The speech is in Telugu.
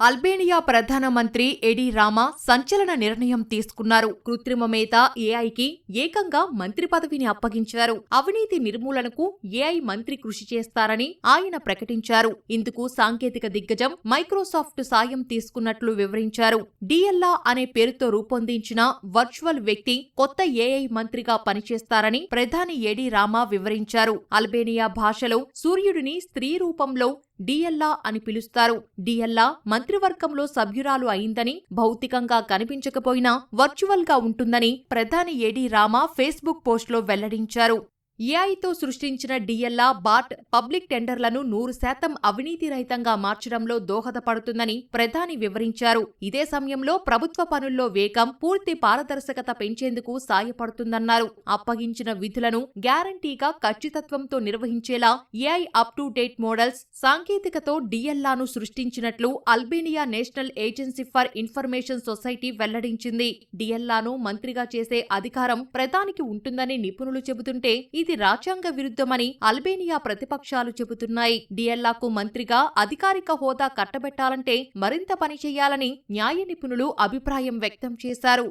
అల్బేనియా ప్రధానమంత్రి ఎడి రామా సంచలన నిర్ణయం తీసుకున్నారు. కృత్రిమ మేత ఏఐకి ఏకంగా మంత్రి పదవిని అప్పగించారు. అవినీతి నిర్మూలనకు ఏఐ మంత్రి కృషి చేస్తారని ఆయన ప్రకటించారు. ఇందుకు సాంకేతిక దిగ్గజం మైక్రోసాఫ్ట్ సాయం తీసుకున్నట్లు వివరించారు. డిఎల్లా అనే పేరుతో రూపొందించిన వర్చువల్ వ్యక్తి కొత్త ఏఐ మంత్రిగా పనిచేస్తారని ప్రధాని ఎడి రామా వివరించారు. అల్బేనియా భాషలో సూర్యుడిని స్త్రీ రూపంలో డిఎల్లా అని పిలుస్తారు. డిఎల్లా మంత్రివర్గంలో సభ్యురాలు అయిందని భౌతికంగా కనిపించకపోయినా వర్చువల్గా ఉంటుందని ప్రధాని ఏడీ రామా ఫేస్బుక్ పోస్ట్లో వెల్లడించారు. ఏఐతో సృష్టించిన డిఎల్లా బాట్ పబ్లిక్ టెండర్లను నూరు శాతం అవినీతి రహితంగా మార్చడంలో దోహదపడుతుందని ప్రధాని వివరించారు. ఇదే సమయంలో ప్రభుత్వ పనుల్లో వేగం పూర్తి పారదర్శకత పెంచేందుకు సాయపడుతుందన్నారు. అప్పగించిన విధులను గ్యారంటీగా ఖచ్చితత్వంతో నిర్వహించేలా AI up to date models సాంకేతికతో డిఎల్లాను సృష్టించినట్లు Albania national agency for information society వెల్లడించింది. డిఎల్లాను మంత్రిగా చేసే అధికారం ప్రధానికి ఉంటుందని నిపుణులు చెబుతుంటే ఇది ఇది రాజ్యాంగ విరుద్ధమని అల్బేనియా ప్రతిపక్షాలు చెబుతున్నాయి. డిఎల్లాకు మంత్రిగా అధికారిక హోదా కట్టబెట్టాలంటే మరింత పని చేయాలని న్యాయ నిపుణులు అభిప్రాయం వ్యక్తం చేశారు.